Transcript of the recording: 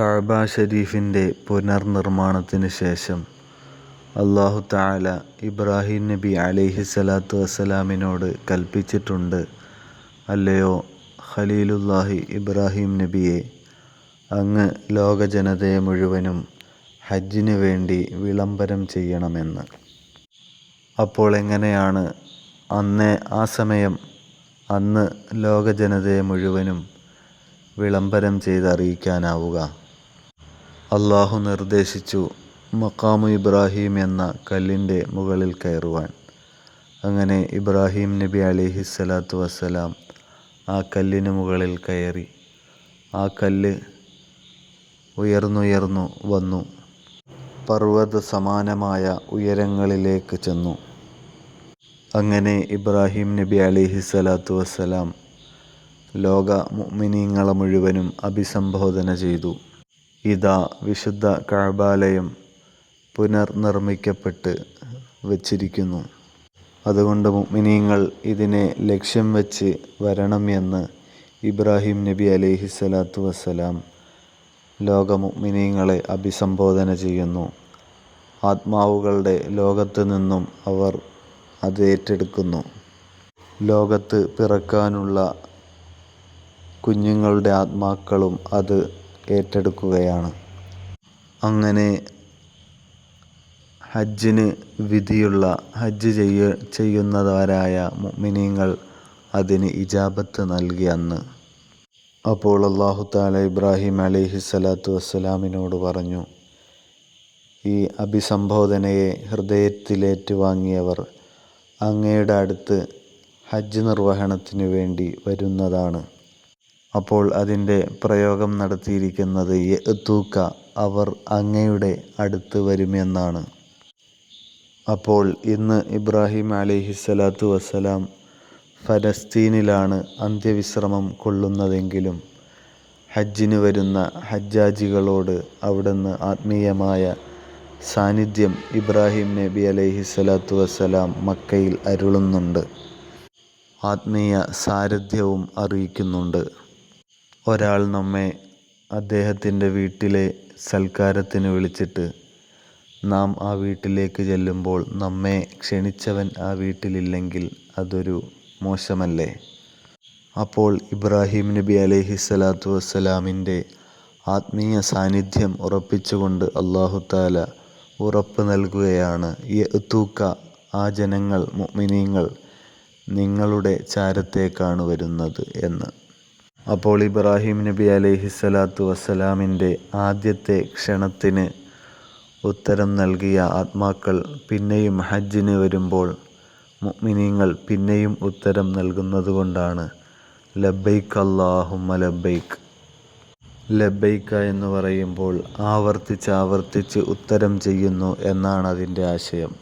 കഅബ ഷരീഫിന്റെ പുനർനിർമ്മാണത്തിന് ശേഷം അള്ളാഹു തആല ഇബ്രാഹിം നബി അലൈഹിസ്സലാത്തു വസ്സലാമിനോട് കൽപ്പിച്ചിട്ടുണ്ട്. അല്ലയോ ഖലീലുല്ലാഹി ഇബ്രാഹിം നബിയെ അങ്ങ് ലോകജനതയെ മുഴുവനും ഹജ്ജിന് വേണ്ടി വിളംബരം ചെയ്യണമെന്ന്. അപ്പോൾ എങ്ങനെയാണ് അന്നേ ആ സമയം അന്ന് ലോകജനതയെ മുഴുവനും വിളംബരം ചെയ്ത് അറിയിക്കാനാവുക അള്ളാഹു നിർദ്ദേശിച്ചു മക്കാമു ഇബ്രാഹിം എന്ന കല്ലിന്റെ മുകളിൽ കയറുവാൻ. അങ്ങനെ ഇബ്രാഹിം നബി അലിഹിസ്സലാത്തു വസ്സലാം ആ കല്ലിന് മുകളിൽ കയറി. ആ കല്ല് ഉയർന്നുയർന്നു വന്നു. പർവത സമാനമായ ഉയരങ്ങളിലേക്ക് ചെന്നു. അങ്ങനെ ഇബ്രാഹിം നബി അലിഹിസ്സലാത്തു വസ്സലാം ലോക മുഅ്മിനീങ്ങളെ മുഴുവനും അഭിസംബോധന ചെയ്തു. ഇതാ വിശുദ്ധ കഅബാലയം പുനർനിർമ്മിക്കപ്പെട്ട് വച്ചിരിക്കുന്നു. അതുകൊണ്ട് മുഅ്മിനീങ്ങൾ ഇതിനെ ലക്ഷ്യം വെച്ച് വരണം എന്ന് ഇബ്രാഹിം നബി അലൈഹി സ്വലാത്തു വസ്സലാം ലോക മുഅ്മിനീങ്ങളെ അഭിസംബോധന ചെയ്യുന്നു. ആത്മാവുകളുടെ ലോകത്ത് നിന്നും അവർ അത് ഏറ്റെടുക്കുന്നു. ലോകത്ത് പിറക്കാനുള്ള കുഞ്ഞുങ്ങളുടെ ആത്മാക്കളും അത് ഏറ്റെടുക്കുകയാണ്. അങ്ങനെ ഹജ്ജിന് വിധിയുള്ള ഹജ്ജ് ചെയ്യ ചെയ്യുന്നവരായ മുഅ്മിനീങ്ങൾ അതിന് ഇജാബത്ത് നൽകി അന്ന്. അപ്പോൾ അള്ളാഹു താല ഇബ്രാഹിം അലിഹി സ്വലാത്തു വസ്സലാമിനോട് പറഞ്ഞു ഈ അഭിസംബോധനയെ ഹൃദയത്തിലേറ്റുവാങ്ങിയവർ അങ്ങയുടെ അടുത്ത് ഹജ്ജ് നിർവഹണത്തിനു വേണ്ടി വരുന്നതാണ്. അപ്പോൾ അതിന്റെ പ്രയോഗം നടത്തിയിരിക്കുന്നത് യഅ്തൂക്ക അവർ അങ്ങയുടെ അടുത്ത് വരുമെന്നാണ്. അപ്പോൾ ഇന്ന് ഇബ്രാഹിം അലൈഹിസ്സലാത്തു വസ്സലാം ഫലസ്തീനിലാണ് അന്ത്യവിശ്രമം കൊള്ളുന്നതെങ്കിലും ഹജ്ജിന് വരുന്ന ഹജ്ജാജികളോട് അവിടുന്ന് ആത്മീയമായ സാന്നിധ്യം ഇബ്രാഹിം നബി അലൈഹിസ്സലാത്തു വസ്സലാം മക്കയിൽ അരുളുന്നുണ്ട്. ആത്മീയ സാരഥ്യവും അറിയിക്കുന്നുണ്ട്. ഒരാൾ നമ്മെ അദ്ദേഹത്തിന്റെ വീട്ടിലെ സൽക്കാരത്തിന് വിളിച്ചിട്ട് നാം ആ വീട്ടിലേക്ക് ചെല്ലുമ്പോൾ നമ്മെ ക്ഷണിച്ചവൻ ആ വീട്ടിലില്ലെങ്കിൽ അതൊരു മോശമല്ലേ അപ്പോൾ ഇബ്രാഹിം നബി അലൈഹിസ്സലാത്തു വസ്സലാമിന്റെ ആത്മീയ സാന്നിധ്യം ഉറപ്പിച്ചുകൊണ്ട് അല്ലാഹു തആല ഉറപ്പ് നൽകുകയാണ് യഅ്തൂക ആ ജനങ്ങൾ മുഅ്മിനീങ്ങൾ നിങ്ങളുടെ ചാരത്തേക്കാണ് വരുന്നത് എന്ന്. അപ്പോൾ ഇബ്രാഹിം നബി അലൈഹിസ്സലാത്തു വസ്സലാമിന്റെ ആദ്യത്തെ ക്ഷണത്തിന് ഉത്തരം നൽകിയ ആത്മാക്കൾ പിന്നെയും ഹജ്ജിന് വരുമ്പോൾ മുഅ്മിനീങ്ങൾ പിന്നെയും ഉത്തരം നൽകുന്നതുകൊണ്ടാണ് ലബൈക്ക് അല്ലാഹുമ്മ ലബൈക്ക് ലബൈക്ക എന്ന് പറയുമ്പോൾ ആവർത്തിച്ച് ആവർത്തിച്ച് ഉത്തരം ചെയ്യുന്നു എന്നാണ് അതിന്റെ ആശയം.